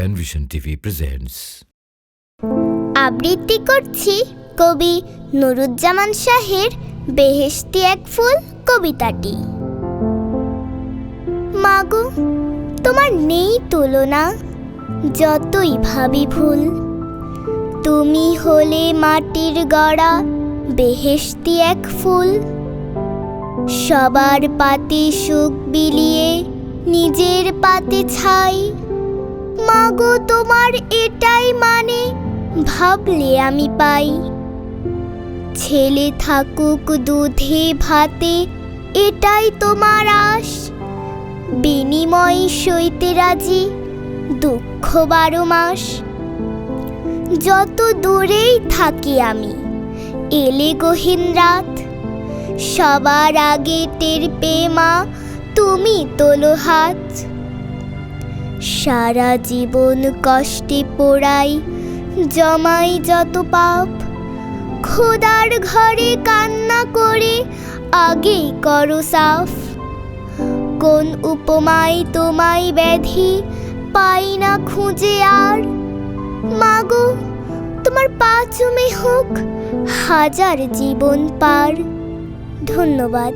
Panvision TV presents আবৃত্তি করছি কবি নুরুজ্জামান শাহের বেহেশতি এক ফুল কবিতাটি। মাগো, তোমার নেই তুলনা, যতই ভাবি ভুল। তুমি হলে মাটির গড়া বেহেশতি এক ফুল। সবার পাতে সুখ বিলিয়ে নিজের পাতে ছাই। মাগো, তোমার এটাই মানে? ভাবলে আমি পাই। ছেলে থাকুক দুধে ভাতে, এটাই তোমার আশ। বিনিময় সইতে রাজি, দুঃখ বারো মাস। যত দূরেই থাকি আমি, এলে গহীন রাত। সবার আগে টের পেয়ে মা, তুমি তোলো হাত। সারা জীবন কষ্টে পোড়াই, জমাই যত পাপ। খোদার ঘরে কান্না করে আগেই করো সাফ। কোন উপমায় তোমায় ব্যাধি, পাই না খুঁজে আর। মাগো, তোমার পা চুমে হোক হাজার জীবন পার। ধন্যবাদ।